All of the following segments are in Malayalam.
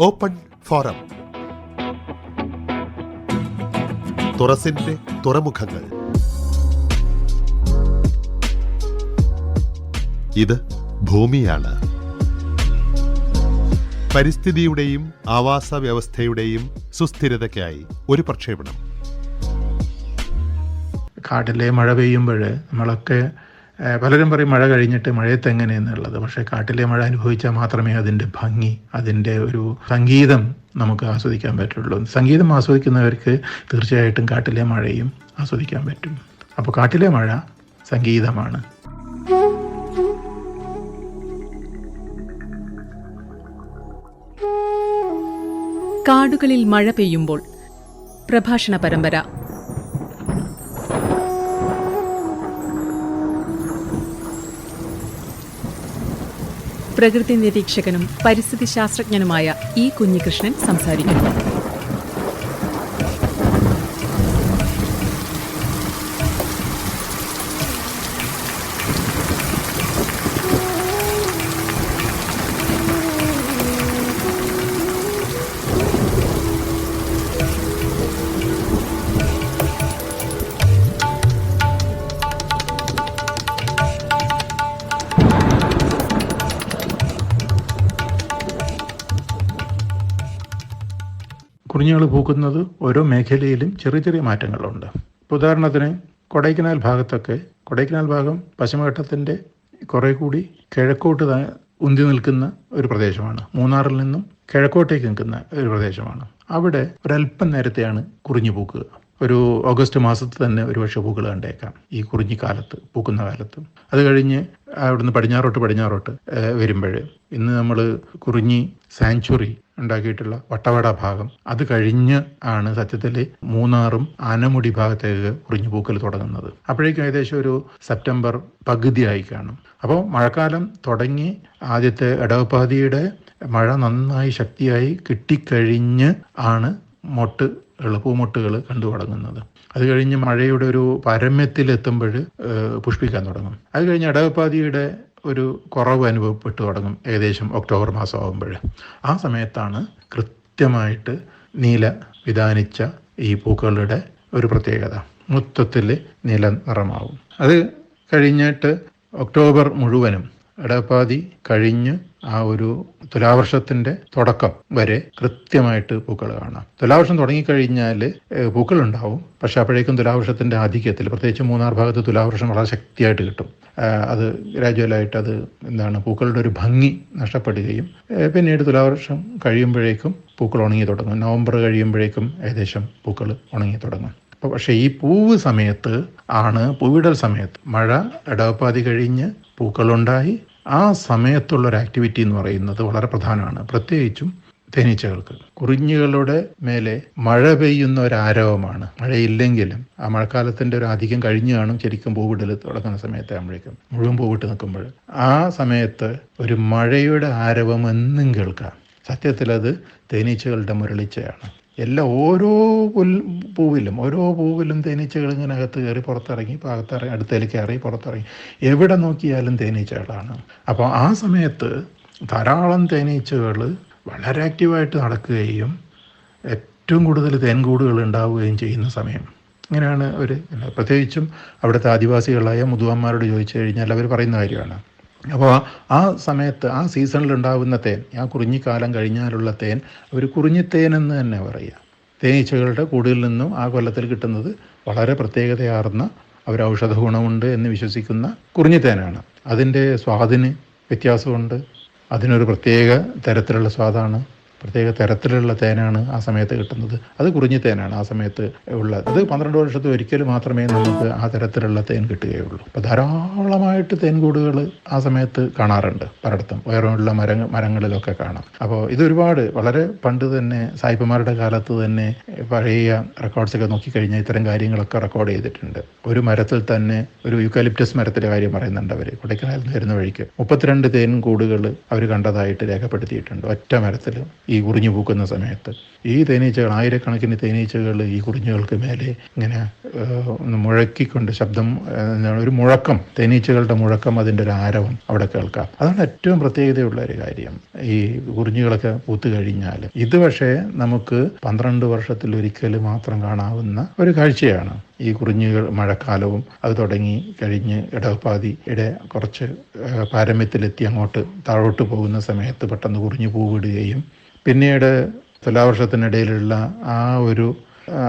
Open forum. തുറസിന്റെ തുറമുഖങ്ങൾ. ഇത് ഭൂമിയാണ്. പരിസ്ഥിതിയുടെയും ആവാസ വ്യവസ്ഥയുടെയും സുസ്ഥിരതയ്ക്കായി ഒരു പ്രക്ഷേപണം. കാട്ടിലെ മഴ പെയ്യുമ്പോൾ നമ്മളൊക്കെ പലരും പറയും മഴ കഴിഞ്ഞിട്ട് മഴയത്ത് എങ്ങനെയെന്നുള്ളത് പക്ഷേ കാട്ടിലെ മഴ അനുഭവിച്ചാൽ മാത്രമേ അതിന്റെ ഭംഗി അതിന്റെ ഒരു സംഗീതം നമുക്ക് ആസ്വദിക്കാൻ പറ്റുള്ളൂ. സംഗീതം ആസ്വദിക്കുന്നവർക്ക് തീർച്ചയായിട്ടും കാട്ടിലെ മഴയും ആസ്വദിക്കാൻ പറ്റും. അപ്പോൾ കാട്ടിലെ മഴ സംഗീതമാണ്. കാടുകളിൽ മഴ പെയ്യുമ്പോൾ പ്രഭാഷണ പരമ്പര. പ്രകൃതി നിരീക്ഷകനും പരിസ്ഥിതി ശാസ്ത്രജ്ഞനുമായ ഇ കുഞ്ഞികൃഷ്ണൻ സംസാരിക്കുന്നു. കുറിഞ്ഞുകൾ പൂക്കുന്നത് ഓരോ മേഖലയിലും ചെറിയ ചെറിയ മാറ്റങ്ങളുണ്ട്. ഇപ്പോൾ ഉദാഹരണത്തിന് കൊടൈക്കനാൽ ഭാഗത്തൊക്കെ കൊടൈക്കനാൽ ഭാഗം പശ്ചിമഘട്ടത്തിന്റെ കുറേ കൂടി കിഴക്കോട്ട് ഉന്തി നിൽക്കുന്ന ഒരു പ്രദേശമാണ്. മൂന്നാറിൽ നിന്നും കിഴക്കോട്ടേക്ക് നിൽക്കുന്ന ഒരു പ്രദേശമാണ്. അവിടെ ഒരല്പം നേരത്തെയാണ് കുറിഞ്ഞു പൂക്കുക. ഒരു ഓഗസ്റ്റ് മാസത്തിൽ തന്നെ ഒരു പക്ഷേ പൂക്കൾ കണ്ടേക്കാം ഈ കുറിഞ്ഞി കാലത്ത് പൂക്കുന്ന കാലത്ത്. അത് കഴിഞ്ഞ് അവിടുന്ന് പടിഞ്ഞാറോട്ട് പടിഞ്ഞാറോട്ട് വരുമ്പോൾ ഇന്ന് നമ്മൾ കുറിഞ്ഞി സാങ്ച്വറി ഉണ്ടാക്കിയിട്ടുള്ള വട്ടവട ഭാഗം. അത് കഴിഞ്ഞ് ആണ് സത്യത്തിൽ മൂന്നാറും ആനമുടി ഭാഗത്തേക്ക് കുറിഞ്ഞു പൂക്കൽ തുടങ്ങുന്നത്. അപ്പോഴേക്കും ഏകദേശം ഒരു സെപ്റ്റംബർ പകുതിയായി കാണും. അപ്പോൾ മഴക്കാലം തുടങ്ങി ആദ്യത്തെ ഇടവപ്പാതിയുടെ മഴ നന്നായി ശക്തിയായി കിട്ടിക്കഴിഞ്ഞ് ആണ് മൊട്ട് പൂമൊട്ടുകൾ കണ്ടു തുടങ്ങുന്നത്. അത് കഴിഞ്ഞ് മഴയുടെ ഒരു പരമ്യത്തിലെത്തുമ്പോൾ പുഷ്പിക്കാൻ തുടങ്ങും. അത് കഴിഞ്ഞ് ഇടവപ്പാതിയുടെ ഒരു കുറവ് അനുഭവപ്പെട്ടു തുടങ്ങും ഏകദേശം ഒക്ടോബർ മാസം ആകുമ്പോൾ ആ സമയത്താണ് കൃത്യമായിട്ട് നീല വിധാനിച്ച ഈ പൂക്കളുടെ ഒരു പ്രത്യേകത. മൊത്തത്തിൽ നീല നിറമാവും. അത് കഴിഞ്ഞിട്ട് ഒക്ടോബർ മുഴുവനും ഇടപ്പാതി കഴിഞ്ഞ് ആ ഒരു തുലാവർഷത്തിന്റെ തുടക്കം വരെ കൃത്യമായിട്ട് പൂക്കൾ കാണാം. തുലാവർഷം തുടങ്ങിക്കഴിഞ്ഞാൽ പൂക്കളുണ്ടാവും. പക്ഷെ അപ്പോഴേക്കും തുലാവർഷത്തിന്റെ ആധിക്യത്തിൽ പ്രത്യേകിച്ച് മൂന്നാർ ഭാഗത്ത് തുലാവർഷം വളരെ ശക്തിയായിട്ട് കിട്ടും. അത് ഗ്രാജുവലായിട്ട് അത് എന്താണ് പൂക്കളുടെ ഒരു ഭംഗി നഷ്ടപ്പെടുകയും പിന്നീട് തുലാവർഷം കഴിയുമ്പോഴേക്കും പൂക്കൾ ഉണങ്ങി തുടങ്ങും. നവംബർ കഴിയുമ്പോഴേക്കും ഏകദേശം പൂക്കൾ ഉണങ്ങി തുടങ്ങും. അപ്പോൾ പക്ഷേ ഈ പൂവ് സമയത്ത് ആണ് പൂവിടൽ സമയത്ത് മഴ ഇടവപ്പാതി കഴിഞ്ഞ് പൂക്കളുണ്ടായി. ആ സമയത്തുള്ള ഒരു ആക്ടിവിറ്റി എന്ന് പറയുന്നത് വളരെ പ്രധാനമാണ്. പ്രത്യേകിച്ചും തേനീച്ചകൾക്ക്. കുറിഞ്ഞുകളുടെ മേലെ മഴ പെയ്യുന്ന ഒരു ആരവമാണ്. മഴയില്ലെങ്കിലും ആ മഴക്കാലത്തിന്റെ ഒരു അധികം കഴിഞ്ഞു കാണും. ശരിക്കും പൂവിടൽ തുടങ്ങുന്ന സമയത്താകുമ്പോഴേക്കും. മുഴുവൻ പൂവിട്ട് നിൽക്കുമ്പോൾ. ആ സമയത്ത് ഒരു മഴയുടെ ആരവം എന്നും കേൾക്കാം. സത്യത്തിൽ അത് തേനീച്ചകളുടെ മുരളിച്ചയാണ്. എല്ലാ ഓരോ പൂവിലും ഓരോ പൂവിലും തേനീച്ചകൾ ഇങ്ങനെ അകത്ത് കയറി പുറത്തിറങ്ങി അകത്തിറങ്ങി അടുത്തേക്ക് കയറി പുറത്തിറങ്ങി. എവിടെ നോക്കിയാലും തേനീച്ചകളാണ്. അപ്പോൾ ആ സമയത്ത് ധാരാളം തേനീച്ചകൾ വളരെ ആക്റ്റീവായിട്ട് നടക്കുകയും ഏറ്റവും കൂടുതൽ തേൻകൂടുകൾ ഉണ്ടാവുകയും ചെയ്യുന്ന സമയം. ഇങ്ങനെയാണ് അവർ പ്രത്യേകിച്ചും അവിടുത്തെ ആദിവാസികളായ മുതുവന്മാരോട് ചോദിച്ചു കഴിഞ്ഞാൽ അവർ പറയുന്ന കാര്യമാണ്. അപ്പോൾ ആ സമയത്ത് ആ സീസണിൽ ഉണ്ടാകുന്ന തേൻ ആ കുറിഞ്ഞിക്കാലം കഴിഞ്ഞാലുള്ള തേൻ അവർ കുറിഞ്ഞിത്തേൻ എന്ന് തന്നെ പറയുക. തേനീച്ചകളുടെ കൂടിൽ നിന്നും ആ കൊല്ലത്തിൽ കിട്ടുന്നത് വളരെ പ്രത്യേകതയാർന്ന അവർ ഔഷധ ഗുണമുണ്ട് എന്ന് വിശ്വസിക്കുന്ന കുറിഞ്ഞിത്തേനാണ് അതിന്റെ സ്വാദിന് വ്യത്യാസമുണ്ട്. അതിനൊരു പ്രത്യേക തരത്തിലുള്ള സ്വാദാണ്. പ്രത്യേക തരത്തിലുള്ള തേനാണ് ആ സമയത്ത് കിട്ടുന്നത്. അത് കുറിഞ്ഞി തേനാണ് ആ സമയത്ത് ഉള്ളത്. അത് പന്ത്രണ്ട് വർഷത്തിൽ ഒരിക്കൽ മാത്രമേ നമുക്ക് ആ തരത്തിലുള്ള തേൻ കിട്ടുകയുള്ളൂ. അപ്പോൾ ധാരാളമായിട്ട് തേൻകൂടുകൾ ആ സമയത്ത് കാണാറുണ്ട്. പലയിടത്തും. ഉയരമുള്ള മര മരങ്ങളിലൊക്കെ കാണാം. അപ്പോൾ ഇതൊരുപാട് വളരെ പണ്ട് തന്നെ സായിപ്പന്മാരുടെ കാലത്ത് തന്നെ പഴയ റെക്കോർഡ്സൊക്കെ നോക്കിക്കഴിഞ്ഞാൽ ഇത്തരം കാര്യങ്ങളൊക്കെ റെക്കോർഡ് ചെയ്തിട്ടുണ്ട്. ഒരു മരത്തിൽ തന്നെ ഒരു യുക്കാലിപ്റ്റസ് മരത്തിലെ കാര്യം പറയുന്നുണ്ട് അവർ കൊടൈക്കനാലിൽ നിന്ന് വരുന്ന വഴിക്ക്. മുപ്പത്തിരണ്ട് തേൻകൂടുകൾ അവർ കണ്ടതായിട്ട് രേഖപ്പെടുത്തിയിട്ടുണ്ട്. ഒറ്റ മരത്തിൽ കുറിഞ്ഞു പൂക്കുന്ന സമയത്ത്. ഈ തേനീച്ചകൾ ആയിരക്കണക്കിന് തേനീച്ചകൾ ഈ കുറിഞ്ഞുകൾക്ക് മേലെ ഇങ്ങനെ മുഴക്കിക്കൊണ്ട് ശബ്ദം ഒരു മുഴക്കം തേനീച്ചകളുടെ മുഴക്കം അതിന്റെ ഒരു ആരവം അവിടെ കേൾക്കാം. അതാണ് ഏറ്റവും പ്രത്യേകതയുള്ള ഒരു കാര്യം. ഈ കുറിഞ്ഞുകളൊക്കെ പൂത്തു കഴിഞ്ഞാൽ ഇത് പക്ഷേ നമുക്ക് പന്ത്രണ്ട് വർഷത്തിൽ ഒരിക്കൽ മാത്രം കാണാവുന്ന ഒരു കാഴ്ചയാണ്. ഈ കുറിഞ്ഞുകൾ മഴക്കാലവും അത് തുടങ്ങി കഴിഞ്ഞ് ഇടവപ്പാതിയുടെ കുറച്ച് പാരമ്യത്തിലെത്തി അങ്ങോട്ട് താഴോട്ട് പോകുന്ന സമയത്ത് പെട്ടെന്ന് കുറിഞ്ഞു പൂവിടുകയും പിന്നീട് തുലാവർഷത്തിനിടയിലുള്ള ആ ഒരു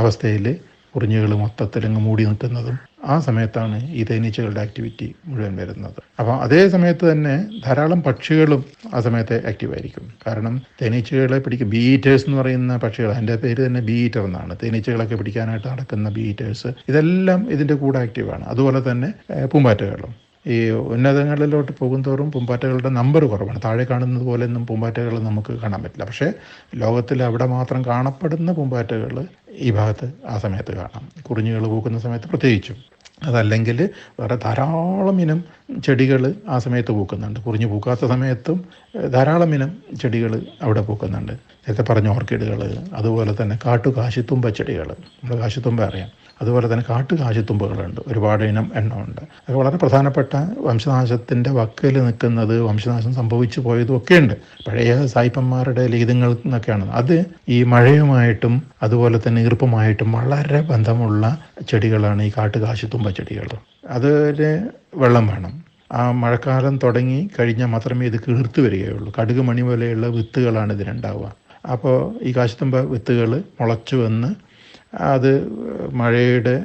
അവസ്ഥയിൽ കുറിഞ്ഞുകൾ മൊത്തത്തിൽ അങ്ങ് മൂടി നിൽക്കുന്നതും ആ സമയത്താണ് ഈ തേനീച്ചകളുടെ ആക്ടിവിറ്റി മുഴുവൻ വരുന്നത്. അപ്പോൾ അതേ സമയത്ത് തന്നെ ധാരാളം പക്ഷികളും ആ സമയത്ത് ആക്റ്റീവ് ആയിരിക്കും. കാരണം തേനീച്ചകളെ പിടിക്കും. ബീറ്റേഴ്സ് എന്ന് പറയുന്ന പക്ഷികൾ അതിന്റെ പേര് തന്നെ ബീറ്റർ എന്നാണ്. തേനീച്ചകളൊക്കെ പിടിക്കാനായിട്ട് നടക്കുന്ന ബീറ്റേഴ്സ് ഇതെല്ലാം ഇതിന്റെ കൂടെ ആക്റ്റീവാണ് അതുപോലെ തന്നെ പൂമ്പാറ്റകളും. ഈ ഉന്നതങ്ങളിലോട്ട് പോകുന്തോറും പൂമ്പാറ്റകളുടെ നമ്പർ കുറവാണ്. താഴെ കാണുന്നത് പോലെ ഒന്നും പൂമ്പാറ്റകൾ നമുക്ക് കാണാൻ പറ്റില്ല. പക്ഷേ ലോകത്തിൽ അവിടെ മാത്രം കാണപ്പെടുന്ന പൂമ്പാറ്റകൾ ഈ ഭാഗത്ത് ആ സമയത്ത് കാണാം. കുറിഞ്ഞുകൾ പൂക്കുന്ന സമയത്ത് പ്രത്യേകിച്ചും. അതല്ലെങ്കിൽ വേറെ ധാരാളം ഇനം ചെടികൾ ആ സമയത്ത് പൂക്കുന്നുണ്ട്. കുറിഞ്ഞു പൂക്കാത്ത സമയത്തും ധാരാളം ഇനം ചെടികൾ അവിടെ പൂക്കുന്നുണ്ട്. നേരത്തെ പറഞ്ഞ ഓർക്കിഡുകൾ അതുപോലെ തന്നെ കാട്ടു കാശിത്തുമ്പ ചെടികൾ. നമ്മൾ കാശിത്തുമ്പ അറിയാം. അതുപോലെ തന്നെ കാട്ടുകാശിത്തുമ്പുകളുണ്ട്. ഒരുപാട് ഇനം എണ്ണമുണ്ട്. അത് വളരെ പ്രധാനപ്പെട്ട വംശനാശത്തിന്റെ വക്കയിൽ നിൽക്കുന്നത് വംശനാശം സംഭവിച്ചു പോയതും ഒക്കെയുണ്ട് പഴയ സായിപ്പന്മാരുടെ ലിഖിതങ്ങളിൽ നിന്നൊക്കെയാണ് അത് ഈ മഴയുമായിട്ടും അതുപോലെ തന്നെ ഈർപ്പമായിട്ടും വളരെ ബന്ധമുള്ള ചെടികളാണ് ഈ കാട്ടുകാശിത്തുമ്പ ചെടികൾ. അതിന് വെള്ളം വേണം. ആ മഴക്കാലം തുടങ്ങി കഴിഞ്ഞാൽ മാത്രമേ ഇത് കീർത്തു വരികയുള്ളൂ. കടുക് മണി പോലെയുള്ള വിത്തുകളാണ് ഇതിനുണ്ടാവുക അപ്പോൾ ഈ കാശിത്തുമ്പ വിത്തുകൾ മുളച്ചു വന്ന് അത് മഴയുടെ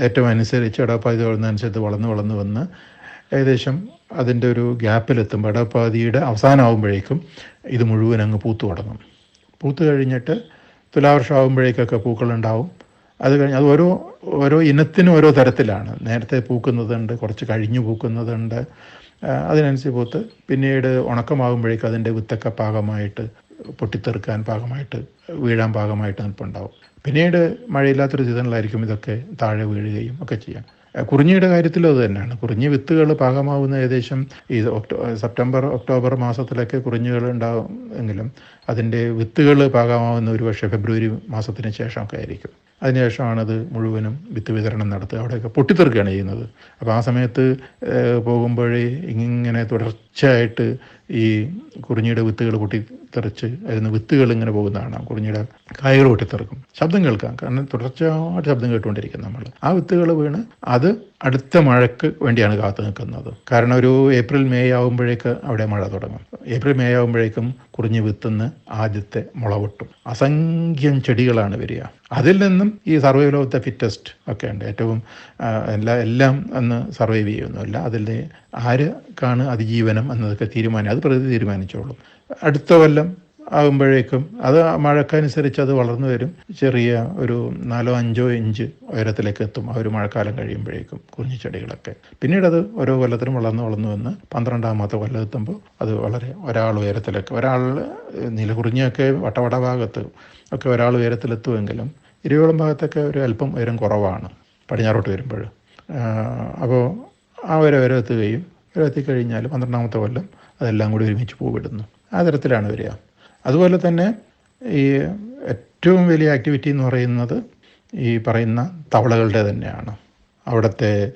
ഏറ്റവും അനുസരിച്ച് എടപ്പാതി വളർന്നതനുസരിച്ച് വളർന്ന് വളർന്ന് വന്ന് ഏകദേശം അതിന്റെ ഒരു ഗ്യാപ്പിലെത്തുമ്പോൾ എടപ്പാതിയുടെ അവസാനമാകുമ്പോഴേക്കും ഇത് മുഴുവൻ അങ്ങ് പൂത്തു തുടങ്ങും പൂത്ത് കഴിഞ്ഞിട്ട് തുലാവർഷം ആകുമ്പോഴേക്കൊക്കെ പൂക്കളുണ്ടാവും. അത് കഴിഞ്ഞ് അത് ഓരോ ഓരോ ഇനത്തിനും ഓരോ തരത്തിലാണ്. നേരത്തെ പൂക്കുന്നതുണ്ട് കുറച്ച് കഴിഞ്ഞു പൂക്കുന്നതുണ്ട്. അതിനനുസരിച്ച് പൂത്ത്. പിന്നീട് ഉണക്കമാകുമ്പോഴേക്കും അതിന്റെ വിത്തൊക്കെ പാകമായിട്ട് പൊട്ടിത്തെറുക്കാൻ പാകമായിട്ട് വീഴാൻ പാകമായിട്ട് നിൽപ്പുണ്ടാവും. പിന്നീട് മഴയില്ലാത്തൊരു സീസണിലായിരിക്കും ഇതൊക്കെ താഴെ വീഴുകയും ഒക്കെ ചെയ്യാം. കുറിഞ്ഞിയുടെ കാര്യത്തിലും അത് തന്നെയാണ്. കുറിഞ്ഞി വിത്തുകൾ പാകമാവുന്ന ഏകദേശം ഈ സെപ്റ്റംബർ ഒക്ടോബർ മാസത്തിലൊക്കെ കുറിഞ്ഞുകൾ ഉണ്ടാവും എങ്കിലും അതിന്റെ വിത്തുകൾ പാകാമാവുന്ന ഒരു പക്ഷേ ഫെബ്രുവരി മാസത്തിന് ശേഷമൊക്കെ ആയിരിക്കും. അതിനുശേഷമാണ് അത് മുഴുവനും വിത്ത് വിതരണം നടത്തുക. അവിടെയൊക്കെ പൊട്ടിത്തെറുക്കുകയാണ് ചെയ്യുന്നത്. അപ്പോൾ ആ സമയത്ത് പോകുമ്പോഴേ ഇങ്ങനെ തുടർച്ചയായിട്ട് ഈ കുറിഞ്ഞിയുടെ വിത്തുകൾ പൊട്ടിത്തെറിച്ച് അതിന് വിത്തുകൾ ഇങ്ങനെ പോകുന്ന കാണാം കുറിഞ്ഞിയുടെ കായകൾ പൊട്ടിത്തെറുക്കും. ശബ്ദം കേൾക്കാം. കാരണം തുടർച്ചയായിട്ട് ശബ്ദം കേട്ടുകൊണ്ടിരിക്കും നമ്മൾ. ആ വിത്തുകൾ വീണ് അത് അടുത്ത മഴയ്ക്ക് വേണ്ടിയാണ് കാത്തു നിൽക്കുന്നത്. കാരണം ഒരു ഏപ്രിൽ മെയ് ആകുമ്പോഴേക്ക് അവിടെ മഴ തുടങ്ങും. ഏപ്രിൽ മെയ് ആകുമ്പോഴേക്കും കുറിഞ്ഞ് വിത്തുന്ന് ആദ്യത്തെ മുള പൊട്ടും അസംഖ്യം ചെടികളാണ് വരിക. അതിൽ നിന്നും ഈ സർവൈവൽ ഓഫ് ദ ഫിറ്റസ്റ്റ് ഒക്കെ ഉണ്ട്. ഏറ്റവും എല്ലാ എല്ലാം അന്ന് സർവൈവ് ചെയ്യുന്നില്ല അതിൽ ആര് ആർക്കാണ് അതിജീവനം എന്നതൊക്കെ തീരുമാനം അത് പ്രകൃതി തീരുമാനിച്ചോളും. അടുത്ത കൊല്ലം ആകുമ്പോഴേക്കും അത് മഴക്കനുസരിച്ച് അത് വളർന്നു വരും. ചെറിയ ഒരു നാലോ അഞ്ചോ ഇഞ്ച് ഉയരത്തിലേക്ക് എത്തും. ആ ഒരു മഴക്കാലം കഴിയുമ്പോഴേക്കും കുഞ്ഞു ചെടികളൊക്കെ. പിന്നീട് അത് ഓരോ കൊല്ലത്തിനും വളർന്നു വളർന്നു വന്ന് പന്ത്രണ്ടാമത്തെ കൊല്ലം എത്തുമ്പോൾ അത് വളരെ ഒരാൾ ഉയരത്തിലൊക്കെ ഒരാൾ നിലകുറിഞ്ഞൊക്കെ വട്ടവട ഭാഗത്ത് ഒക്കെ ഒരാൾ ഉയരത്തിലെത്തുമെങ്കിലും ഇരുവോളം ഭാഗത്തൊക്കെ ഒരു അല്പം ഉയരം കുറവാണ് പടിഞ്ഞാറോട്ട് വരുമ്പോൾ. അപ്പോൾ ആ ഒരു ഉയരം എത്തുകയും ഉയരം എത്തിക്കഴിഞ്ഞാൽ പന്ത്രണ്ടാമത്തെ കൊല്ലം അതെല്ലാം കൂടി ഒരുമിച്ച് പൂവിടുന്നു. ആ തരത്തിലാണ് വരിക. അതുപോലെ തന്നെ ഈ ഏറ്റവും വലിയ ആക്ടിവിറ്റി എന്ന് പറയുന്നത് ഈ പറയുന്ന തവളകളുടെ തന്നെയാണ്. അവിടുത്തെ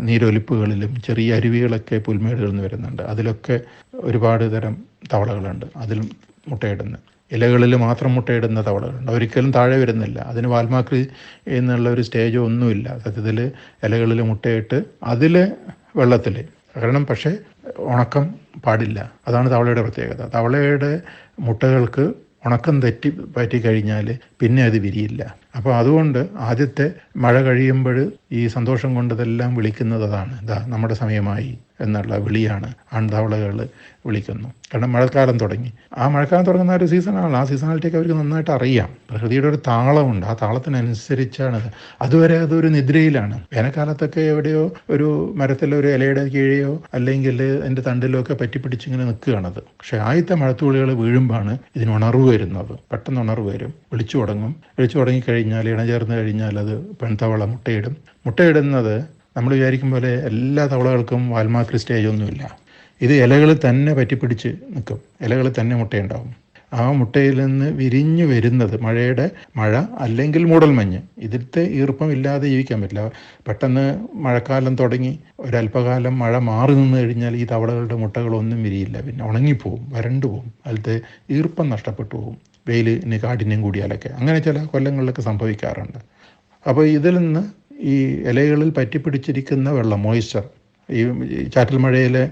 നീരൊലിപ്പുകളിലും ചെറിയ അരുവികളൊക്കെ പുൽമേടുകളിൽ നിന്ന് വരുന്നുണ്ട്. അതിലൊക്കെ ഒരുപാട് തരം തവളകളുണ്ട്. അതിലും മുട്ടയിടുന്ന ഇലകളിൽ മാത്രം മുട്ടയിടുന്ന തവളകളുണ്ട്. ഒരിക്കലും താഴെ വരുന്നില്ല. അതിന് വാൽമാക്രി എന്നുള്ള ഒരു സ്റ്റേജോ ഒന്നുമില്ല. സത്യത്തിൽ ഇലകളിൽ മുട്ടയിട്ട് അതിൽ വെള്ളത്തിൽ കാരണം പക്ഷേ ഉണക്കം പാടില്ല. അതാണ് തവളയുടെ പ്രത്യേകത. തവളയുടെ മുട്ടകൾക്ക് ഉണക്കം തെറ്റി പറ്റി കഴിഞ്ഞാൽ പിന്നെ അത് വിരിയില്ല. അപ്പോൾ അതുകൊണ്ട് ആദ്യത്തെ മഴ കഴിയുമ്പോൾ ഈ സന്തോഷം കൊണ്ടതെല്ലാം വിളിക്കുന്നത് അതാണ് ഇതാ നമ്മുടെ സമയമായി എന്നുള്ള വിളിയാണ് ആൺതവളകൾ വിളിക്കുന്നു. കാരണം മഴക്കാലം തുടങ്ങി. ആ മഴക്കാലം തുടങ്ങുന്ന ഒരു സീസണാണ് ആ സീസണാലിറ്റിയൊക്കെ അവർക്ക് നന്നായിട്ട് അറിയാം. പ്രകൃതിയുടെ ഒരു താളമുണ്ട്. ആ താളത്തിനനുസരിച്ചാണ് അത്. അതുവരെ അതൊരു നിദ്രയിലാണ്. വേനൽക്കാലത്തൊക്കെ എവിടെയോ ഒരു മരത്തിലോ ഒരു ഇലയുടെ കീഴെയോ അല്ലെങ്കിൽ അതിന്റെ തണ്ടിലോ ഒക്കെ പറ്റിപ്പിടിച്ചിങ്ങനെ നിൽക്കുകയാണത് പക്ഷേ ആദ്യത്തെ മഴത്തുള്ളികൾ വീഴുമ്പോഴാണ് ഇതിന് ഉണർവ് വരുന്നത്. പെട്ടെന്ന് ഉണർവ് വരും. വിളിച്ചു തുടങ്ങും. വിളിച്ചു തുടങ്ങിക്കഴിഞ്ഞാൽ ഇണചേർന്ന് കഴിഞ്ഞാൽ അത് പെൺതവള മുട്ടയിടും. മുട്ടയിടുന്നത് നമ്മൾ വിചാരിക്കും പോലെ എല്ലാ തവളകൾക്കും വാൽമാക്രി സ്റ്റേജ് ഒന്നുമില്ല. ഇത് ഇലകൾ തന്നെ പറ്റിപ്പിടിച്ച് നിൽക്കും. ഇലകൾ തന്നെ മുട്ടയുണ്ടാവും. ആ മുട്ടയിൽ നിന്ന് വിരിഞ്ഞു വരുന്നത് മഴയുടെ മഴ അല്ലെങ്കിൽ മൂടൽമഞ്ഞ്. ഇതിലത്തെ ഈർപ്പം ഇല്ലാതെ ജീവിക്കാൻ പറ്റില്ല. പെട്ടെന്ന് മഴക്കാലം തുടങ്ങി ഒരല്പകാലം മഴ മാറി നിന്ന് കഴിഞ്ഞാൽ ഈ തവളകളുടെ മുട്ടകളൊന്നും വിരിയില്ല. പിന്നെ ഉണങ്ങിപ്പോവും വരണ്ടു പോവും അതിലത്തെ ഈർപ്പം നഷ്ടപ്പെട്ടു പോവും. വെയിലിന് കാഠിന്യം കൂടിയാലൊക്കെ. അങ്ങനെ ചില കൊല്ലങ്ങളിലൊക്കെ സംഭവിക്കാറുണ്ട്. അപ്പോൾ ഇതിൽ നിന്ന് ഈ ഇലകളിൽ പറ്റിപ്പിടിച്ചിരിക്കുന്ന വെള്ളം മോയ്സ്ചർ ഈ ചാറ്റൽ മഴയിലെ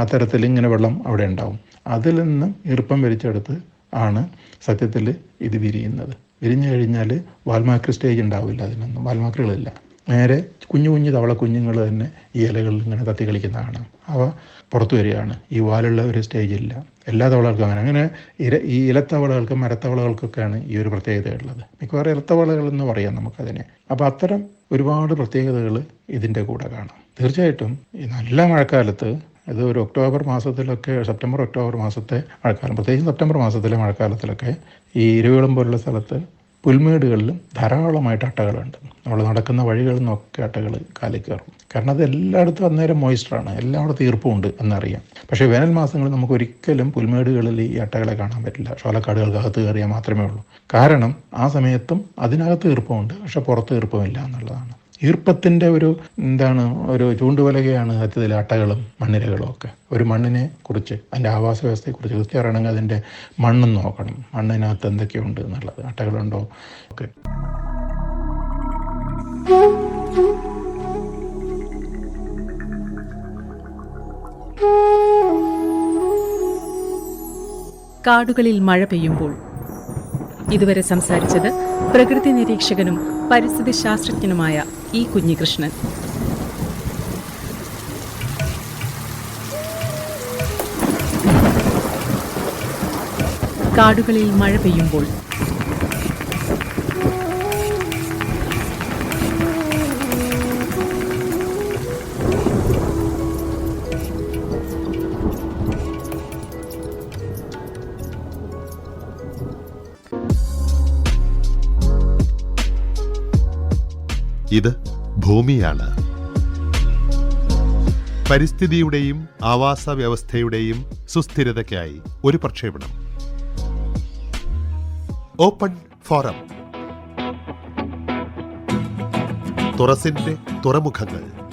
അത്തരത്തിൽ ഇങ്ങനെ വെള്ളം അവിടെ ഉണ്ടാവും. അതിൽ നിന്ന് ഈർപ്പം വലിച്ചെടുത്ത് ആണ് സത്യത്തിൽ ഇത് വിരിയുന്നത്. വിരിഞ്ഞു കഴിഞ്ഞാൽ വാൽമാക്രി സ്റ്റേജ് ഉണ്ടാവില്ല അതിനൊന്നും. വാൽമാക്രികളില്ല. നേരെ കുഞ്ഞു കുഞ്ഞു തവള കുഞ്ഞുങ്ങൾ തന്നെ ഈ ഇലകളിൽ ഇങ്ങനെ തത്തി കളിക്കുന്നതാണ് അവ പുറത്തു വരികയാണ്. ഈ വാലുള്ള ഒരു സ്റ്റേജ് ഇല്ല. എല്ലാ തവളകൾക്കും അങ്ങനെ. അങ്ങനെ ഇര ഈ ഇലത്തവളകൾക്കും മരത്തവളകൾക്കൊക്കെയാണ് ഈ ഒരു പ്രത്യേകത ഉള്ളത് മിക്കവാറും ഇലത്തവളകൾ എന്ന് പറയാം നമുക്കതിനെ. അപ്പോൾ അത്തരം ഒരുപാട് പ്രത്യേകതകൾ ഇതിന്റെ കൂടെ കാണാം. തീർച്ചയായിട്ടും ഈ നല്ല മഴക്കാലത്ത് ഇത് ഒരു ഒക്ടോബർ മാസത്തിലൊക്കെ സെപ്റ്റംബർ ഒക്ടോബർ മാസത്തെ മഴക്കാലം പ്രത്യേകിച്ച് സെപ്റ്റംബർ മാസത്തിലെ മഴക്കാലത്തിലൊക്കെ ഈ ഇരുവിളം പോലുള്ള സ്ഥലത്ത് പുൽമേടുകളിലും ധാരാളമായിട്ട് അട്ടകളുണ്ട്. നമ്മൾ നടക്കുന്ന വഴികളിൽ നിന്നൊക്കെ അട്ടകൾ കാലിൽ കയറും. കാരണം അത് എല്ലായിടത്തും അന്നേരം മോയിസ്റ്ററാണ് എല്ലായിടത്തും ഈർപ്പമുണ്ട് എന്നറിയാം. പക്ഷേ വേനൽ മാസങ്ങളിൽ നമുക്ക് ഒരിക്കലും പുൽമേടുകളിൽ ഈ അട്ടകളെ കാണാൻ പറ്റില്ല. ഷോലക്കാടുകൾക്കകത്ത് കയറിയാൽ മാത്രമേ ഉള്ളൂ. കാരണം ആ സമയത്തും അതിനകത്ത് ഈർപ്പമുണ്ട് പക്ഷെ പുറത്ത് ഈർപ്പമില്ല എന്നുള്ളതാണ്. ഈർപ്പത്തിന്റെ ഒരു എന്താണ് ഒരു ചൂണ്ടുവലകയാണ് സത്യത്തിൽ അട്ടകളും മണ്ണിരകളും ഒക്കെ. ഒരു മണ്ണിനെ കുറിച്ച് അതിന്റെ ആവാസ വ്യവസ്ഥയെക്കുറിച്ച് കൃത്യം അറിയണമെങ്കിൽ അതിന്റെ മണ്ണും നോക്കണം. മണ്ണിനകത്ത് എന്തൊക്കെയുണ്ട് എന്നുള്ളത്. അട്ടകളുണ്ടോ ഒക്കെ. കാടുകളിൽ മഴ പെയ്യുമ്പോൾ ഇതുവരെ സംസാരിച്ചത് പ്രകൃതി നിരീക്ഷകനും പരിസ്ഥിതി ശാസ്ത്രജ്ഞനുമായ ഇ കുഞ്ഞികൃഷ്ണൻ. കാടുകളിൽ മഴ പെയ്യുമ്പോൾ ഇത് ഭൂമിയാണ്. പരിസ്ഥിതിയുടെയും ആവാസ വ്യവസ്ഥയുടെയും സുസ്ഥിരതയ്ക്കായി ഒരു പ്രക്ഷേപണം. ഓപ്പൺ ഫോറം തുറസിന്റെ തുറമുഖങ്ങൾ.